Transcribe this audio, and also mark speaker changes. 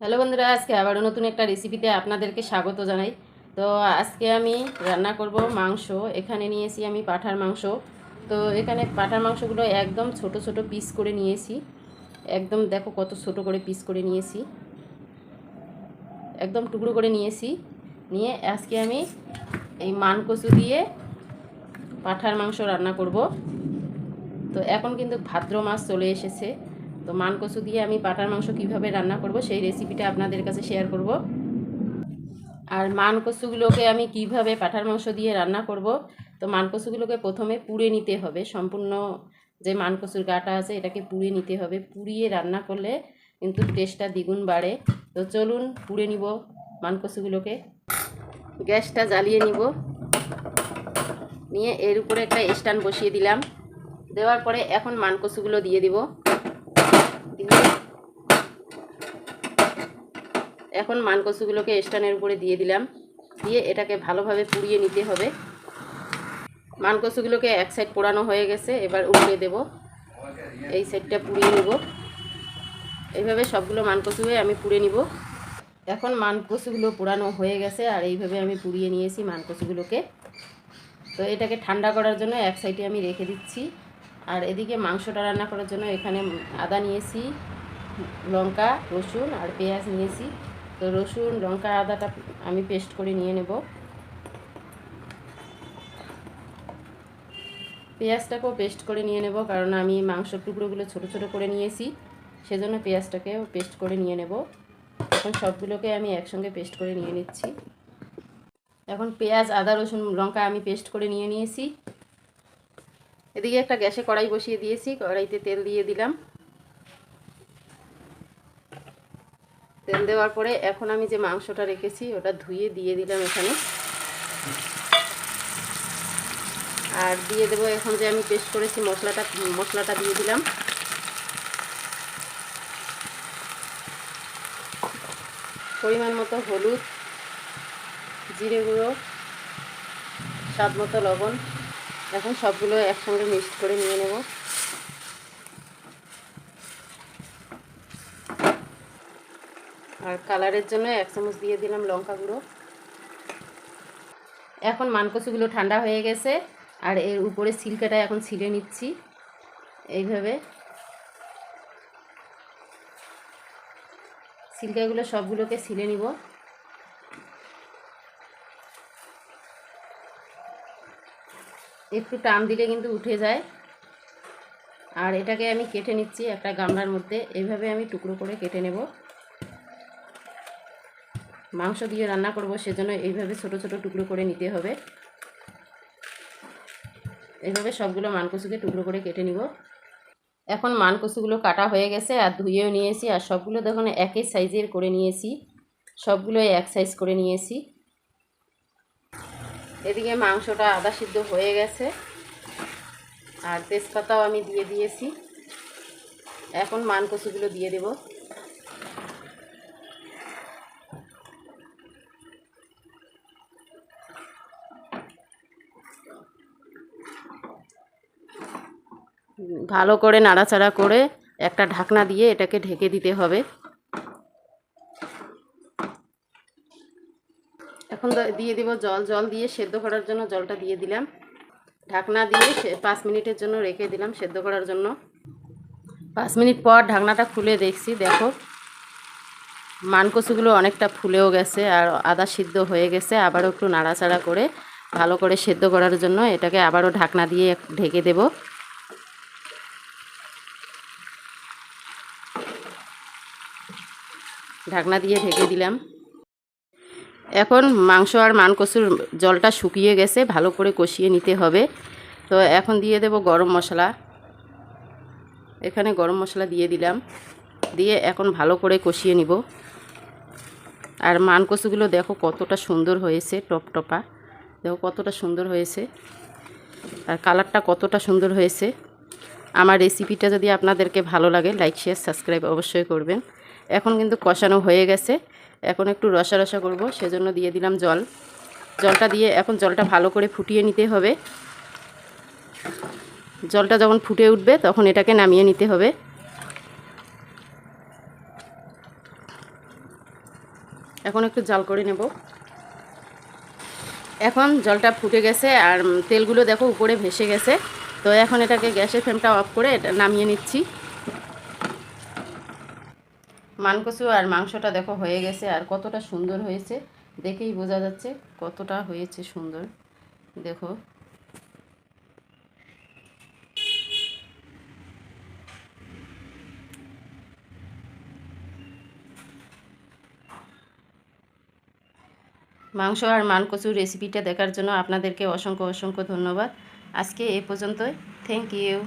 Speaker 1: Hello বন্ধুরা, আজকে আবারও নতুন একটা রেসিপিতে আপনাদেরকে স্বাগত জানাই। তো আজকে আমি রান্না করব মাংস। এখানে নিয়েছি আমি পাঠার মাংস। তো এখানে পাঠার মাংসগুলো একদম ছোট ছোট পিস করে নিয়েছি। একদম দেখো কত ছোট করে পিস করে নিয়েছি। একদম টুকরো করে নিয়েছি। নিয়ে আজকে আমি এই মানকচু দিয়ে পাঠার মাংস রান্না করব। তো এখন কিন্তু ভাদ্র মাস চলে এসেছে। তো মান মানকচু দিয়ে আমি পাটার মাংস কীভাবে রান্না করব সেই রেসিপিটা আপনাদের কাছে শেয়ার করব। আর মান মানকচুগুলোকে আমি কীভাবে পাঠার মাংস দিয়ে রান্না করব, তো মান মানকচুগুলোকে প্রথমে পুড়ে নিতে হবে। সম্পূর্ণ যে মান মানকচুর গাটা আছে, এটাকে পুড়ে নিতে হবে। পুড়িয়ে রান্না করলে কিন্তু টেস্টটা দ্বিগুণ বাড়ে। তো চলুন পুড়ে নিব মান মানকচুগুলোকে। গ্যাসটা জ্বালিয়ে নিব। নিয়ে এর উপরে একটা স্ট্যান্ড বসিয়ে দিলাম। দেওয়ার পরে এখন মানকচুগুলো দিয়ে দিব। দিয়ে এখন মানকচুগুলোকে স্ট্যান্ডের উপরে দিয়ে দিলাম। দিয়ে এটাকে ভালোভাবে পুড়িয়ে নিতে হবে। মানকচুগুলোকে এক সাইড পোড়ানো হয়ে গেছে, এবার উল্টে দেব। এই সাইডটা পুড়িয়ে নেব। এইভাবে সবগুলো মানকচুয়ে আমি পুড়ে নিব। এখন মানকচুগুলো পোড়ানো হয়ে গেছে, আর এইভাবে আমি পুড়িয়ে নিয়েছি মানকচুগুলোকে তো এটাকে ঠান্ডা করার জন্য এক সাইডে আমি রেখে দিচ্ছি। আর এদিকে মাংসটা রান্না করার জন্য এখানে আদা নিয়েছি, লঙ্কা, রসুন আর পেঁয়াজ নিয়েছি। তো রসুন, লঙ্কা, আদাটা আমি পেস্ট করে নিয়ে নেব। পেঁয়াজটাকেও পেস্ট করে নিয়ে নেব, কারণ আমি মাংসর টুকরোগুলো ছোট ছোট করে নিয়েছি, সেজন্য পেঁয়াজটাকেও পেস্ট করে নিয়ে নেব। এখন সবগুলোকে আমি একসঙ্গে পেস্ট করে নিয়ে নিচ্ছি। এখন পেঁয়াজ, আদা, রসুন, লঙ্কা আমি পেস্ট করে নিয়ে নিয়েছি। এদিকে একটা গ্যাসে কড়াই বসিয়ে দিয়েছি, কড়াইতে তেল দিয়ে দিলাম। তেল দেওয়ার পরে এখন আমি যে মাংসটা রেখেছি, ওটা ধুয়ে দিয়ে দিলাম এখানে। আর দিয়ে দেবো এখন যে আমি পেস্ট করেছি মশলাটা মশলাটা দিয়ে দিলাম। পরিমাণ মতো হলুদ, জিরে গুঁড়ো, স্বাদ মতো লবণ। এখন সবগুলো একসঙ্গে মিক্সড করে নিয়ে নেব। আর কালারের জন্য এক চামচ দিয়ে দিলাম লঙ্কা গুঁড়ো। এখন মানকচুগুলো ঠান্ডা হয়ে গেছে, আর এর উপরে সিল্কাটা এখন ছিলে নিচ্ছি, এইভাবে। সিল্কাগুলো সবগুলোকে ছিলে নিব। একটু টান দিলে কিন্তু উঠে যায়। আর এটাকে আমি কেটে নিচ্ছি একটা গামলার মধ্যে। এইভাবে আমি টুকরো করে কেটে নেব। মাংস দিয়ে রান্না করব সেজন্য এইভাবে ছোট ছোট টুকরো করে নিতে হবে। এইভাবে সবগুলো মানকচুকে টুকরো করে কেটে নিব। এখন মানকচুগুলো কাটা হয়ে গেছে আর ধুয়েও নিয়েছি। আর সবগুলো দেখুন একই সাইজের করে নিয়েছি। সবগুলো এক সাইজ করে নিয়েছি। এদিকে মাংসটা আদা সিদ্ধ হয়ে গেছে। আর তেজপাতাও আমি দিয়ে দিয়েছি। এখন মানকচুগুলো দিয়ে দেব। ভালো করে নাড়াচাড়া করে একটা ঢাকনা দিয়ে এটাকে ঢেকে দিতে হবে। এখন দিয়ে দিব জল। জল দিয়ে সেদ্ধ করার জন্য জলটা দিয়ে দিলাম। ঢাকনা দিয়ে পাঁচ মিনিটের জন্য রেখে দিলাম সেদ্ধ করার জন্য। পাঁচ মিনিট পর ঢাকনাটা খুলে দেখছি, দেখো। মানকচুগুলো অনেকটা ফুলেও গেছে আর আদা সিদ্ধ হয়ে গেছে। আবারও একটু নাড়াচাড়া করে ভালো করে সেদ্ধ করার জন্য এটাকে আবারও ঢাকনা দিয়ে ঢেকে দেব। ঢাকনা দিয়ে ঢেকে দিলাম। এখন মাংস আর মানকচুর জলটা শুকিয়ে গেছে, ভালো করে কষিয়ে নিতে হবে। তো এখন দিয়ে দেব গরম মশলা। এখানে গরম মশলা দিয়ে দিলাম। দিয়ে এখন ভালো করে কষিয়ে নিব। আর মানকচুগুলো দেখো কতটা সুন্দর হয়েছে টপ টপা দেখো কতটা সুন্দর হয়েছে। আর কালারটা কতটা সুন্দর হয়েছে। আমার রেসিপিটা যদি আপনাদেরকে ভালো লাগে, লাইক, শেয়ার, সাবস্ক্রাইব অবশ্যই করবেন। এখন কিন্তু কষানো হয়ে গেছে। এখন একটু রসা রসা করব, সেজন্য দিয়ে দিলাম জল। জলটা দিয়ে এখন জলটা ভালো করে ফুটিয়ে নিতে হবে। জলটা যখন ফুটে উঠবে, তখন এটাকে নামিয়ে নিতে হবে। এখন একটু জাল করে নেব। এখন জলটা ফুটে গেছে, আর তেলগুলো দেখো উপরে ভেসে গেছে। তো এখন এটাকে গ্যাসের ফ্লেমটা অফ করে এটা নামিয়ে নিচ্ছি। মানকসু আর মাংসটা দেখো হয়ে গেছে আর কতটা সুন্দর হয়েছে। দেখেই বোঝা যাচ্ছে কতটা হয়েছে সুন্দর। দেখো। মাংস আর মানকচুর রেসিপিটা দেখার জন্য আপনাদেরকে অসংখ্য অসংখ্য ধন্যবাদ। আজকে এ পর্যন্তই। Thank you